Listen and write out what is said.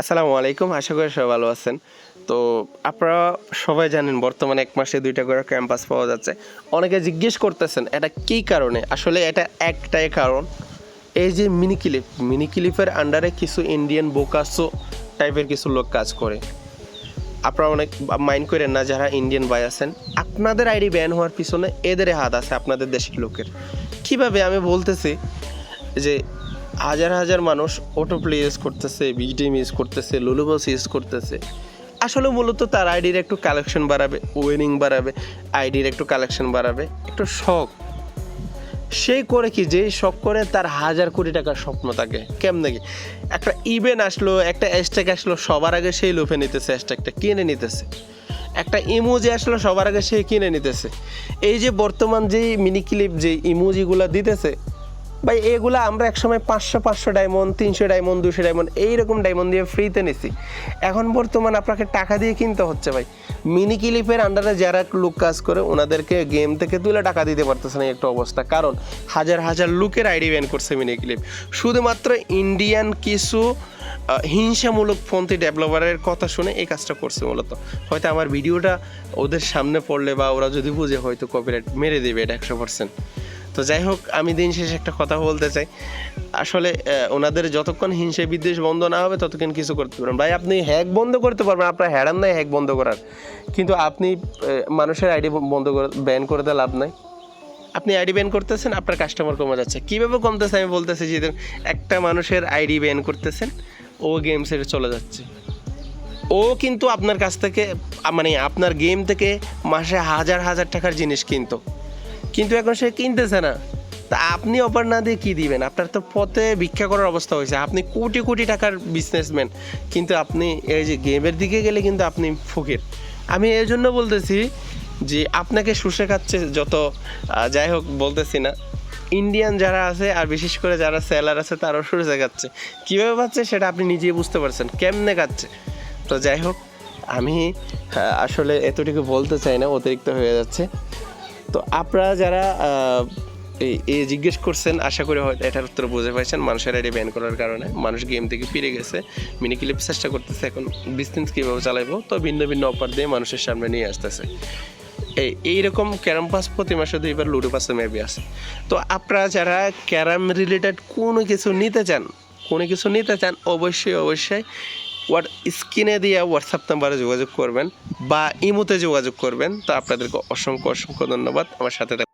আসসালামু আলাইকুম, আশা করি সবাই ভালো আছেন। তো আপনারা সবাই জানেন বর্তমানে এক মাসে দুইটা করে ক্যাম্পাস পাওয়া যাচ্ছে। অনেকে জিজ্ঞেস করতেছেন, এটা কী কারণে? আসলে এটা একটাই কারণ। এই যে মিনি ক্লিপ মিনি ক্লিপের আন্ডারে কিছু ইন্ডিয়ান বোকাসো টাইপের কিছু লোক কাজ করে। আপনারা অনেক মাইন্ড করেন না যারা ইন্ডিয়ান ভাই আছেন। আপনাদের আইডি ব্যান হওয়ার পিছনে এদের হাত আছে আপনাদের দেশের লোকের। কীভাবে আমি বলতেছি যে হাজার হাজার মানুষ অটো প্লে ইউজ করতেছে বিজিটিএম ইউজ করতেছে লুলুবস ইউজ করতেছে। আসলে মূলত তার আইডির একটু কালেকশন বাড়াবে ওয়েনিং বাড়াবে আইডির একটু কালেকশন বাড়াবে, একটু শখ। সেই করে কি? যে শখ করে তার হাজার কোটি টাকার স্বপ্ন থাকে। কেমনে কি একটা ইভেন্ট আসলো, একটা হ্যাশট্যাগ আসলো, সবার আগে সেই লোভে নিতেছে হ্যাশট্যাগটা কিনে নিতেছে। একটা ইমোজি আসলো, সবার আগে সে কিনে নিতেছে। এই যে বর্তমান যে মিনি ক্লিপ যে ইমোজিগুলো দিতেছে ভাই, এগুলা আমরা একসময় পাঁচশো পাঁচশো ডায়মন্ড তিনশো ডায়মন্ড দুশো ডায়মন্ড এইরকম ডায়মন্ড দিয়ে ফ্রিতে নিছি। এখন বর্তমান আপনাকে টাকা দিয়ে কিনতে হচ্ছে ভাই। মিনি ক্লিপের আন্ডারে যারা লোক কাজ করে, ওনাদেরকে গেম থেকে তুলে টাকা দিতে পারতেছে না একটা অবস্থা। কারণ হাজার হাজার লোকের আইডি ব্যান করছে মিনি ক্লিপ শুধুমাত্র ইন্ডিয়ান কিছু হিংসামূলক পন্থী ডেভেলপারের কথা শুনে এই কাজটা করছে মূলত। হয়তো আমার ভিডিওটা ওদের সামনে পড়লে বা ওরা যদি বুঝে হয়তো কপিরাইট মেরে দেবে এটা একশো পার্সেন্ট তো যাই হোক, আমি দিন শেষে একটা কথা বলতে চাই। আসলে ওনাদের যতক্ষণ হিংসা বিদ্বেষ বন্ধ না হবে, ততক্ষণ কিছু করতে পারবেন ভাই, আপনি হ্যাক বন্ধ করতে পারবেন, আপনার হ্যাডাম নাই হ্যাক বন্ধ করার। কিন্তু আপনি মানুষের আইডি বন্ধ করে ব্যান করে দেওয়া লাভ নাই। আপনি আইডি ব্যান করতেছেন, আপনার কাস্টমার কমে যাচ্ছে। কীভাবে কমতেছে আমি বলতেছি যে একটা মানুষের আইডি ব্যান করতেছেন, ও গেম ছেড়ে চলে যাচ্ছে। ও কিন্তু আপনার কাছ থেকে মানে আপনার গেম থেকে মাসে হাজার হাজার টাকার জিনিস কিনতো। কিন্তু এখন সে কিনতেছে না। তা আপনি অফার না দিয়ে কী দিবেন? আপনার তো পথে ভিক্ষা করার অবস্থা হয়েছে। আপনি কোটি কোটি টাকার বিজনেসম্যান কিন্তু আপনি এই যে গেমের দিকে গেলে কিন্তু আপনি ফকির। আমি এই জন্য বলতেছি যে আপনাকে শুষে খাচ্ছে যত যাই হোক বলতেছি না। ইন্ডিয়ান যারা আছে আর বিশেষ করে যারা সেলার আছে তারাও শুষে খাচ্ছে। কীভাবে পাচ্ছে সেটা আপনি নিজেই বুঝতে পারছেন, কেমনে খাচ্ছে? তো যাই হোক, আমি আসলে এতটুকু বলতে চাই না, অতিরিক্ত হয়ে যাচ্ছে। তো আপনারা যারা এই জিজ্ঞেস করছেন, আশা করি হয়তো এটার উত্তর বুঝে পাইছেন, মানুষের আইডি ব্যান করার কারণে। মানুষ গেম থেকে ফিরে গেছে মিনি ক্লিপ চেষ্টা করতেছে এখন বিজনেস কীভাবে চালাইবো, তো ভিন্ন ভিন্ন অফার দিয়ে মানুষের সামনে নিয়ে আসতেছে। এই এইরকম ক্যারাম পাস প্রতি মাসে দুইবার লুডো পাসে মেবি আছে। তো আপনারা যারা ক্যারাম রিলেটেড কোনো কিছু নিতে চান, কোনো কিছু নিতে চান, অবশ্যই অবশ্যই হোয়াট স্ক্রিনে দিয়ে হোয়াটসঅ্যাপ নাম্বারে যোগাযোগ করবেন বা ইমোতে যোগাযোগ করবেন, তো আপনাদেরকে অসংখ্য অসংখ্য ধন্যবাদ। আমার সাথে